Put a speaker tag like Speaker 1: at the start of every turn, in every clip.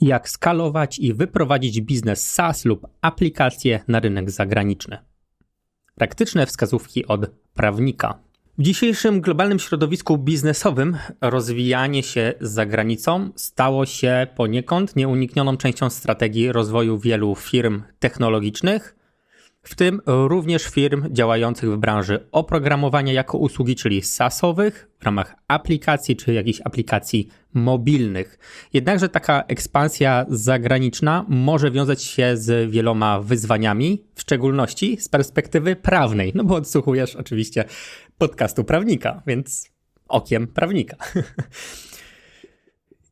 Speaker 1: Jak skalować i wyprowadzić biznes SaaS lub aplikacje na rynek zagraniczny. Praktyczne wskazówki od prawnika. W dzisiejszym globalnym środowisku biznesowym rozwijanie się za granicą stało się poniekąd nieuniknioną częścią strategii rozwoju wielu firm technologicznych, w tym również firm działających w branży oprogramowania jako usługi, czyli SaaSowych, w ramach aplikacji czy jakichś aplikacji mobilnych. Jednakże taka ekspansja zagraniczna może wiązać się z wieloma wyzwaniami, w szczególności z perspektywy prawnej, no bo odsłuchujesz oczywiście podcastu prawnika, więc okiem prawnika.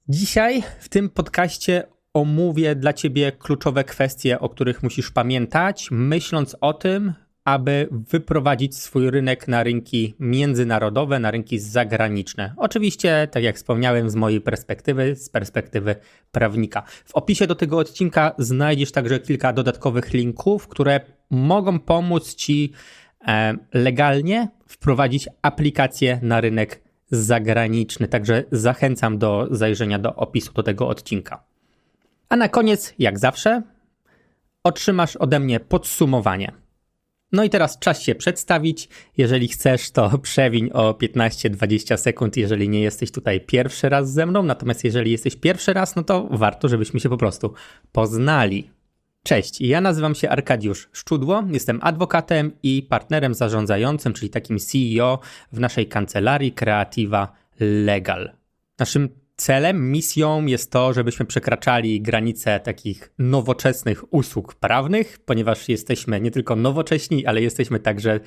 Speaker 1: Dzisiaj w tym podcaście omówię dla Ciebie kluczowe kwestie, o których musisz pamiętać, myśląc o tym, aby wyprowadzić swój rynek na rynki międzynarodowe, na rynki zagraniczne. Oczywiście, tak jak wspomniałem, z mojej perspektywy, z perspektywy prawnika. W opisie do tego odcinka znajdziesz także kilka dodatkowych linków, które mogą pomóc Ci e, legalnie wprowadzić aplikację na rynek zagraniczny. Także zachęcam do zajrzenia do opisu do tego odcinka. A na koniec, jak zawsze, otrzymasz ode mnie podsumowanie. No i teraz czas się przedstawić. Jeżeli chcesz, to przewiń o 15-20 sekund, jeżeli nie jesteś tutaj pierwszy raz ze mną. Natomiast jeżeli jesteś pierwszy raz, no to warto, żebyśmy się po prostu poznali. Cześć, ja nazywam się Arkadiusz Szczudło, jestem adwokatem i partnerem zarządzającym, czyli takim CEO w naszej kancelarii Creativa Legal. Naszym celem, misją jest to, żebyśmy przekraczali granice takich nowoczesnych usług prawnych, ponieważ jesteśmy nie tylko nowocześni, ale jesteśmy także,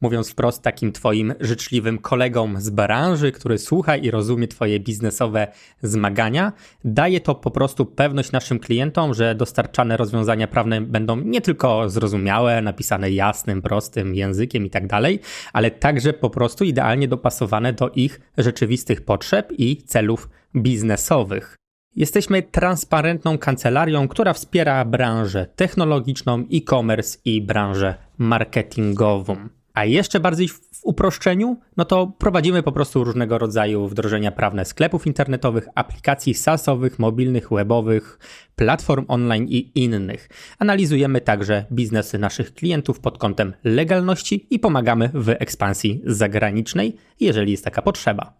Speaker 1: mówiąc wprost, takim Twoim życzliwym kolegą z branży, który słucha i rozumie Twoje biznesowe zmagania. Daje to po prostu pewność naszym klientom, że dostarczane rozwiązania prawne będą nie tylko zrozumiałe, napisane jasnym, prostym językiem i tak dalej, ale także po prostu idealnie dopasowane do ich rzeczywistych potrzeb i celów biznesowych. Jesteśmy transparentną kancelarią, która wspiera branżę technologiczną, e-commerce i branżę marketingową. A jeszcze bardziej w uproszczeniu, no to prowadzimy po prostu różnego rodzaju wdrożenia prawne sklepów internetowych, aplikacji SaaSowych, mobilnych, webowych, platform online i innych. Analizujemy także biznesy naszych klientów pod kątem legalności i pomagamy w ekspansji zagranicznej, jeżeli jest taka potrzeba.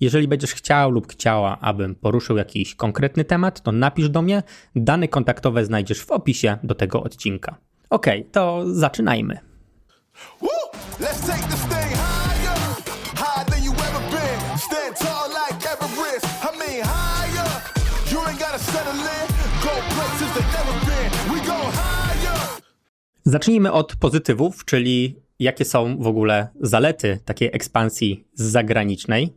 Speaker 1: Jeżeli będziesz chciał lub chciała, abym poruszył jakiś konkretny temat, to napisz do mnie. Dane kontaktowe znajdziesz w opisie do tego odcinka. Ok, to zaczynajmy. Zacznijmy od pozytywów, czyli jakie są w ogóle zalety takiej ekspansji zagranicznej.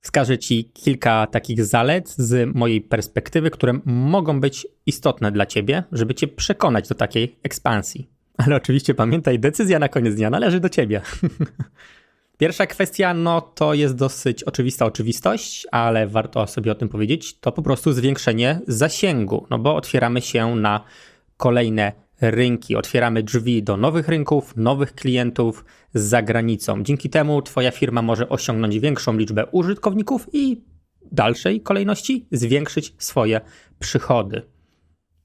Speaker 1: Wskażę Ci kilka takich zalet z mojej perspektywy, które mogą być istotne dla Ciebie, żeby Cię przekonać do takiej ekspansji. Ale oczywiście pamiętaj, decyzja na koniec dnia należy do Ciebie. Pierwsza kwestia, no to jest dosyć oczywista oczywistość, ale warto sobie o tym powiedzieć, to po prostu zwiększenie zasięgu, no bo otwieramy się na kolejne rynki, otwieramy drzwi do nowych rynków, nowych klientów z zagranicą. Dzięki temu Twoja firma może osiągnąć większą liczbę użytkowników i w dalszej kolejności zwiększyć swoje przychody.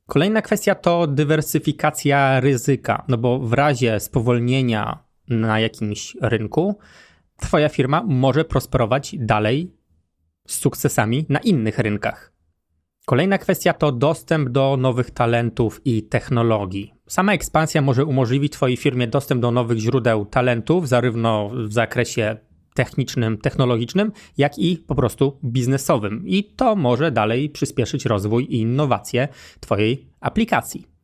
Speaker 1: Kolejna kwestia to dywersyfikacja ryzyka, no bo w razie spowolnienia na jakimś rynku, Twoja firma może prosperować dalej z sukcesami na innych rynkach. Kolejna kwestia to dostęp do nowych talentów i technologii. Sama ekspansja może umożliwić Twojej firmie dostęp do nowych źródeł talentów, zarówno w zakresie technicznym, technologicznym, jak i po prostu biznesowym. I to może dalej przyspieszyć rozwój i innowacje Twojej aplikacji.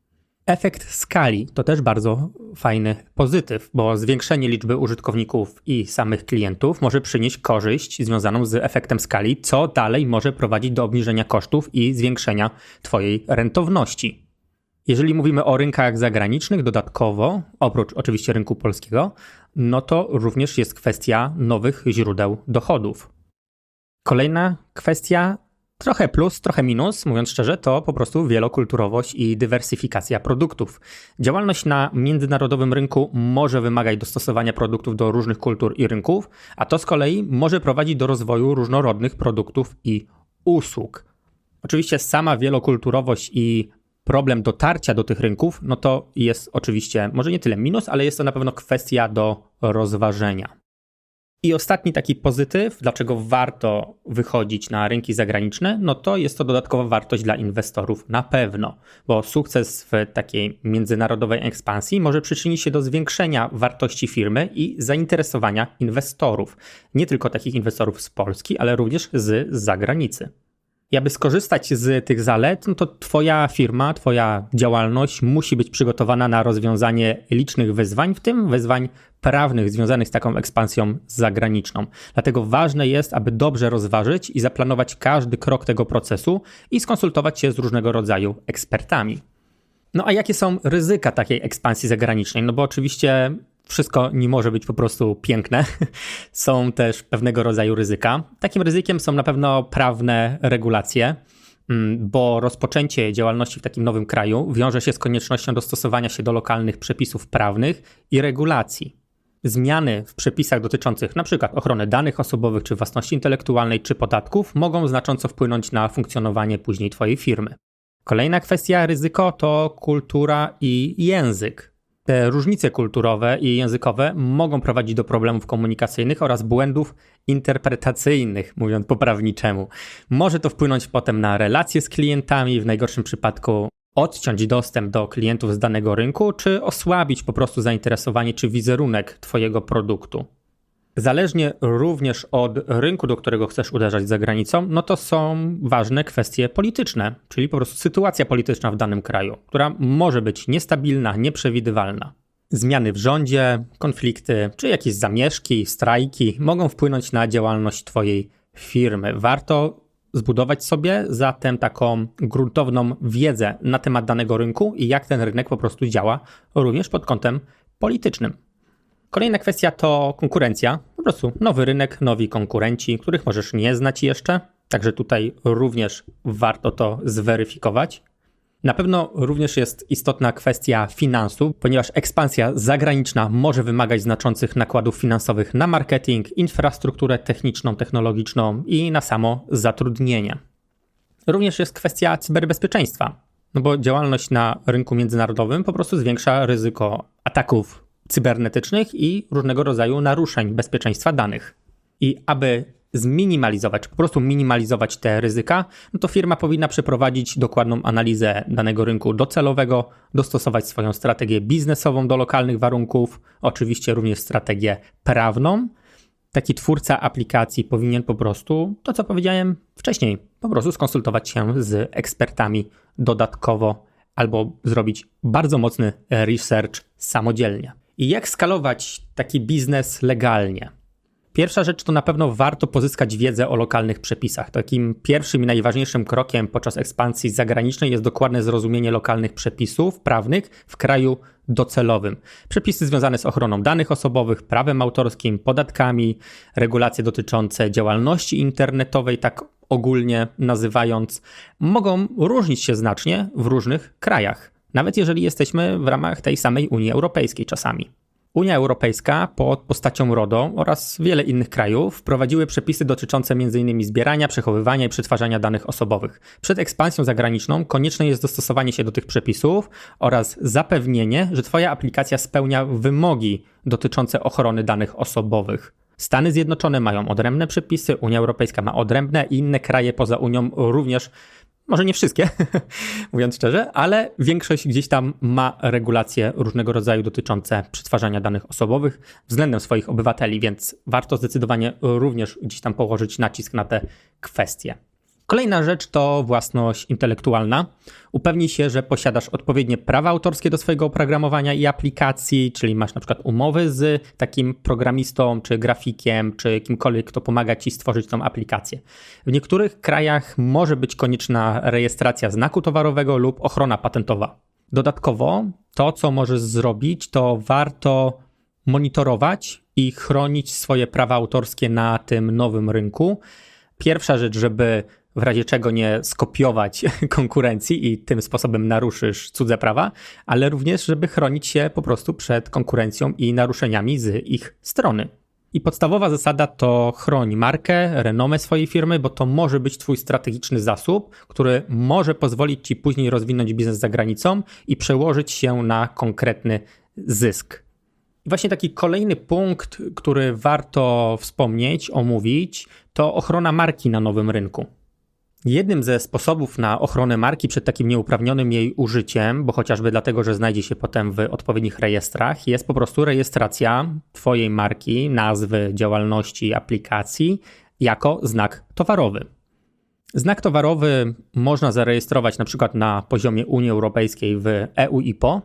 Speaker 1: Efekt skali to też bardzo fajny pozytyw, bo zwiększenie liczby użytkowników i samych klientów może przynieść korzyść związaną z efektem skali, co dalej może prowadzić do obniżenia kosztów i zwiększenia Twojej rentowności. Jeżeli mówimy o rynkach zagranicznych, dodatkowo, oprócz oczywiście rynku polskiego, no to również jest kwestia nowych źródeł dochodów. Kolejna kwestia Trochę plus, trochę minus, mówiąc szczerze, to po prostu wielokulturowość i dywersyfikacja produktów. Działalność na międzynarodowym rynku może wymagać dostosowania produktów do różnych kultur i rynków, a to z kolei może prowadzić do rozwoju różnorodnych produktów i usług. Oczywiście sama wielokulturowość i problem dotarcia do tych rynków, no to jest oczywiście może nie tyle minus, ale jest to na pewno kwestia do rozważenia. I ostatni taki pozytyw, dlaczego warto wychodzić na rynki zagraniczne, no to jest to dodatkowa wartość dla inwestorów na pewno, bo sukces w takiej międzynarodowej ekspansji może przyczynić się do zwiększenia wartości firmy i zainteresowania inwestorów. Nie tylko takich inwestorów z Polski, ale również z zagranicy. I aby skorzystać z tych zalet, no to Twoja firma, Twoja działalność musi być przygotowana na rozwiązanie licznych wyzwań, w tym wyzwań prawnych związanych z taką ekspansją zagraniczną. Dlatego ważne jest, aby dobrze rozważyć i zaplanować każdy krok tego procesu i skonsultować się z różnego rodzaju ekspertami. No a jakie są ryzyka takiej ekspansji zagranicznej? No bo oczywiście wszystko nie może być po prostu piękne. Są też pewnego rodzaju ryzyka. Takim ryzykiem są na pewno prawne regulacje, mm, bo rozpoczęcie działalności w takim nowym kraju wiąże się z koniecznością dostosowania się do lokalnych przepisów prawnych i regulacji. Zmiany w przepisach dotyczących np. ochrony danych osobowych, czy własności intelektualnej, czy podatków mogą znacząco wpłynąć na funkcjonowanie później Twojej firmy. Kolejna kwestia ryzyko to kultura i język. Te różnice kulturowe i językowe mogą prowadzić do problemów komunikacyjnych oraz błędów interpretacyjnych, mówiąc po prawniczemu. Może to wpłynąć potem na relacje z klientami, w najgorszym przypadku odciąć dostęp do klientów z danego rynku, czy osłabić po prostu zainteresowanie czy wizerunek Twojego produktu. Zależnie również od rynku, do którego chcesz uderzać za granicą, no to są ważne kwestie polityczne, czyli po prostu sytuacja polityczna w danym kraju, która może być niestabilna, nieprzewidywalna. Zmiany w rządzie, konflikty czy jakieś zamieszki, strajki mogą wpłynąć na działalność Twojej firmy. Warto zbudować sobie zatem taką gruntowną wiedzę na temat danego rynku i jak ten rynek po prostu działa, również pod kątem politycznym. Kolejna kwestia to konkurencja. Po prostu nowy rynek, nowi konkurenci, których możesz nie znać jeszcze. Także tutaj również warto to zweryfikować. Na pewno również jest istotna kwestia finansów, ponieważ ekspansja zagraniczna może wymagać znaczących nakładów finansowych na marketing, infrastrukturę techniczną, technologiczną i na samo zatrudnienie. Również jest kwestia cyberbezpieczeństwa, no bo działalność na rynku międzynarodowym po prostu zwiększa ryzyko ataków cybernetycznych i różnego rodzaju naruszeń bezpieczeństwa danych. I aby zminimalizować, po prostu minimalizować te ryzyka, no to firma powinna przeprowadzić dokładną analizę danego rynku docelowego, dostosować swoją strategię biznesową do lokalnych warunków, oczywiście również strategię prawną. Taki twórca aplikacji powinien po prostu, to co powiedziałem wcześniej, po prostu skonsultować się z ekspertami dodatkowo albo zrobić bardzo mocny research samodzielnie. I jak skalować taki biznes legalnie? Pierwsza rzecz to na pewno warto pozyskać wiedzę o lokalnych przepisach. Takim pierwszym i najważniejszym krokiem podczas ekspansji zagranicznej jest dokładne zrozumienie lokalnych przepisów prawnych w kraju docelowym. Przepisy związane z ochroną danych osobowych, prawem autorskim, podatkami, regulacje dotyczące działalności internetowej, tak ogólnie nazywając, mogą różnić się znacznie w różnych krajach nawet jeżeli jesteśmy w ramach tej samej Unii Europejskiej czasami. Unia Europejska pod postacią RODO oraz wiele innych krajów wprowadziły przepisy dotyczące m.in. zbierania, przechowywania i przetwarzania danych osobowych. Przed ekspansją zagraniczną konieczne jest dostosowanie się do tych przepisów oraz zapewnienie, że Twoja aplikacja spełnia wymogi dotyczące ochrony danych osobowych. Stany Zjednoczone mają odrębne przepisy, Unia Europejska ma odrębne inne kraje poza Unią również może nie wszystkie, mówiąc szczerze, ale większość gdzieś tam ma regulacje różnego rodzaju dotyczące przetwarzania danych osobowych względem swoich obywateli, więc warto zdecydowanie również gdzieś tam położyć nacisk na te kwestie. Kolejna rzecz to własność intelektualna. Upewnij się, że posiadasz odpowiednie prawa autorskie do swojego oprogramowania i aplikacji, czyli masz na przykład umowy z takim programistą, czy grafikiem, czy kimkolwiek, kto pomaga ci stworzyć tą aplikację. W niektórych krajach może być konieczna rejestracja znaku towarowego lub ochrona patentowa. Dodatkowo, to co możesz zrobić, to warto monitorować i chronić swoje prawa autorskie na tym nowym rynku. Pierwsza rzecz, żeby w razie czego nie skopiować konkurencji i tym sposobem naruszysz cudze prawa, ale również, żeby chronić się po prostu przed konkurencją i naruszeniami z ich strony. I podstawowa zasada to chroń markę, renomę swojej firmy, bo to może być Twój strategiczny zasób, który może pozwolić Ci później rozwinąć biznes za granicą i przełożyć się na konkretny zysk. I właśnie taki kolejny punkt, który warto wspomnieć, omówić, to ochrona marki na nowym rynku. Jednym ze sposobów na ochronę marki przed takim nieuprawnionym jej użyciem, bo chociażby dlatego, że znajdzie się potem w odpowiednich rejestrach, jest po prostu rejestracja Twojej marki, nazwy, działalności, aplikacji jako znak towarowy. Znak towarowy można zarejestrować na przykład na poziomie Unii Europejskiej w EU IPO,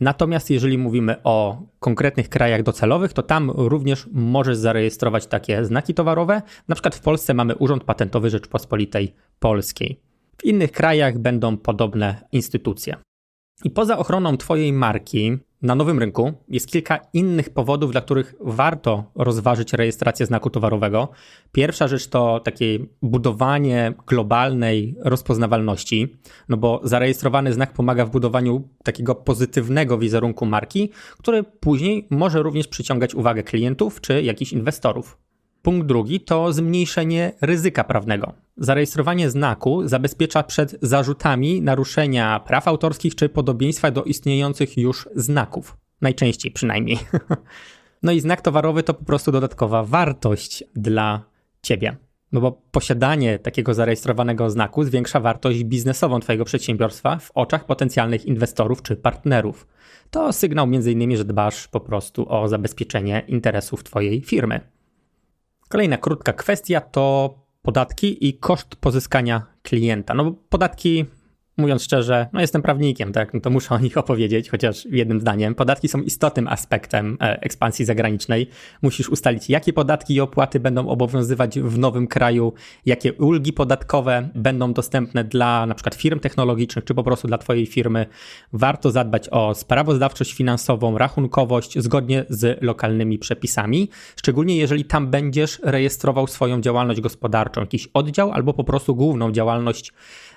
Speaker 1: natomiast jeżeli mówimy o konkretnych krajach docelowych, to tam również możesz zarejestrować takie znaki towarowe. Na przykład w Polsce mamy Urząd Patentowy Rzeczpospolitej Polskiej. W innych krajach będą podobne instytucje. I poza ochroną Twojej marki na nowym rynku jest kilka innych powodów, dla których warto rozważyć rejestrację znaku towarowego. Pierwsza rzecz to takie budowanie globalnej rozpoznawalności, no bo zarejestrowany znak pomaga w budowaniu takiego pozytywnego wizerunku marki, który później może również przyciągać uwagę klientów czy jakichś inwestorów. Punkt drugi to zmniejszenie ryzyka prawnego. Zarejestrowanie znaku zabezpiecza przed zarzutami naruszenia praw autorskich czy podobieństwa do istniejących już znaków. Najczęściej przynajmniej. No i znak towarowy to po prostu dodatkowa wartość dla ciebie. No bo posiadanie takiego zarejestrowanego znaku zwiększa wartość biznesową Twojego przedsiębiorstwa w oczach potencjalnych inwestorów czy partnerów. To sygnał innymi, że dbasz po prostu o zabezpieczenie interesów Twojej firmy. Kolejna krótka kwestia to podatki i koszt pozyskania klienta. No podatki mówiąc szczerze, no jestem prawnikiem, tak, no to muszę o nich opowiedzieć, chociaż jednym zdaniem. Podatki są istotnym aspektem e, ekspansji zagranicznej. Musisz ustalić, jakie podatki i opłaty będą obowiązywać w nowym kraju, jakie ulgi podatkowe będą dostępne dla na przykład firm technologicznych, czy po prostu dla Twojej firmy. Warto zadbać o sprawozdawczość finansową, rachunkowość zgodnie z lokalnymi przepisami, szczególnie jeżeli tam będziesz rejestrował swoją działalność gospodarczą, jakiś oddział albo po prostu główną działalność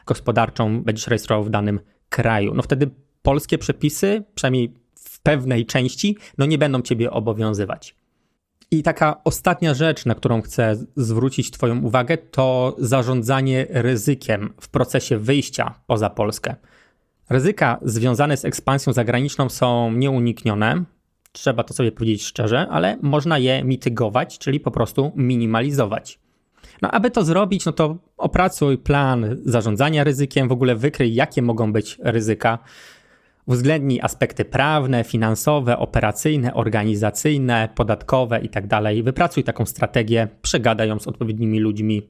Speaker 1: gospodarczą będziesz rejestrował w danym kraju. No wtedy polskie przepisy, przynajmniej w pewnej części, no nie będą ciebie obowiązywać. I taka ostatnia rzecz, na którą chcę zwrócić Twoją uwagę, to zarządzanie ryzykiem w procesie wyjścia poza Polskę. Ryzyka związane z ekspansją zagraniczną są nieuniknione, trzeba to sobie powiedzieć szczerze, ale można je mitygować, czyli po prostu minimalizować. No, aby to zrobić, no to opracuj plan zarządzania ryzykiem, w ogóle wykryj, jakie mogą być ryzyka. Uwzględnij aspekty prawne, finansowe, operacyjne, organizacyjne, podatkowe itd. Tak Wypracuj taką strategię, przegadaj ją z odpowiednimi ludźmi,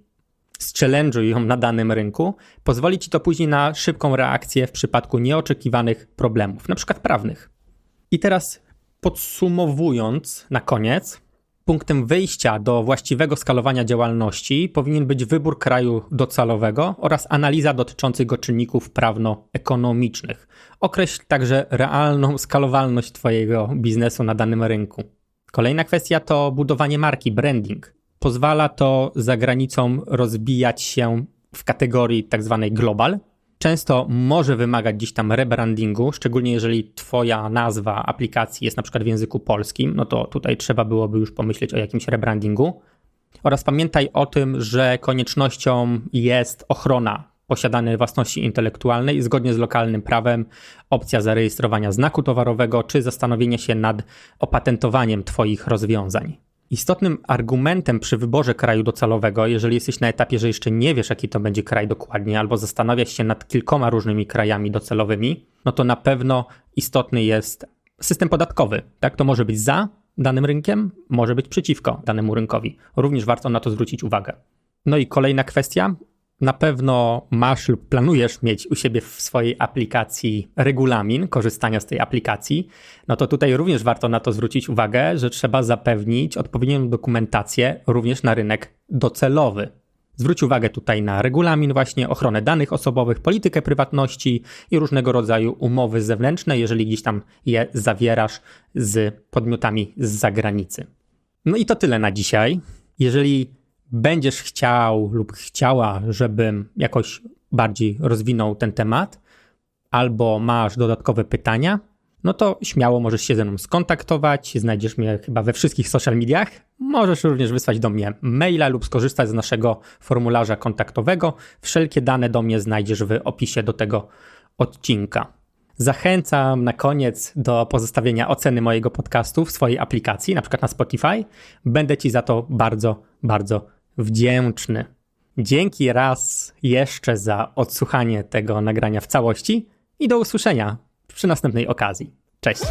Speaker 1: zchallenge'uj ją na danym rynku. Pozwoli ci to później na szybką reakcję w przypadku nieoczekiwanych problemów, na przykład prawnych. I teraz podsumowując na koniec, punktem wyjścia do właściwego skalowania działalności powinien być wybór kraju docelowego oraz analiza dotyczących go czynników prawno-ekonomicznych. Określ także realną skalowalność Twojego biznesu na danym rynku. Kolejna kwestia to budowanie marki, branding. Pozwala to za granicą rozbijać się w kategorii tzw. Tak global, często może wymagać gdzieś tam rebrandingu, szczególnie jeżeli Twoja nazwa aplikacji jest na przykład w języku polskim, no to tutaj trzeba byłoby już pomyśleć o jakimś rebrandingu. Oraz pamiętaj o tym, że koniecznością jest ochrona posiadanej własności intelektualnej zgodnie z lokalnym prawem, opcja zarejestrowania znaku towarowego czy zastanowienie się nad opatentowaniem Twoich rozwiązań. Istotnym argumentem przy wyborze kraju docelowego, jeżeli jesteś na etapie, że jeszcze nie wiesz, jaki to będzie kraj dokładnie, albo zastanawiasz się nad kilkoma różnymi krajami docelowymi, no to na pewno istotny jest system podatkowy. Tak, to może być za danym rynkiem, może być przeciwko danemu rynkowi. Również warto na to zwrócić uwagę. No i kolejna kwestia, na pewno masz lub planujesz mieć u siebie w swojej aplikacji regulamin korzystania z tej aplikacji, no to tutaj również warto na to zwrócić uwagę, że trzeba zapewnić odpowiednią dokumentację również na rynek docelowy. Zwróć uwagę tutaj na regulamin, właśnie ochronę danych osobowych, politykę prywatności i różnego rodzaju umowy zewnętrzne, jeżeli gdzieś tam je zawierasz z podmiotami z zagranicy. No i to tyle na dzisiaj. Jeżeli będziesz chciał lub chciała, żebym jakoś bardziej rozwinął ten temat, albo masz dodatkowe pytania, no to śmiało możesz się ze mną skontaktować. Znajdziesz mnie chyba we wszystkich social mediach. Możesz również wysłać do mnie maila lub skorzystać z naszego formularza kontaktowego. Wszelkie dane do mnie znajdziesz w opisie do tego odcinka. Zachęcam na koniec do pozostawienia oceny mojego podcastu w swojej aplikacji, na przykład na Spotify. Będę Ci za to bardzo, bardzo wdzięczny. Dzięki raz jeszcze za odsłuchanie tego nagrania w całości i do usłyszenia przy następnej okazji. Cześć!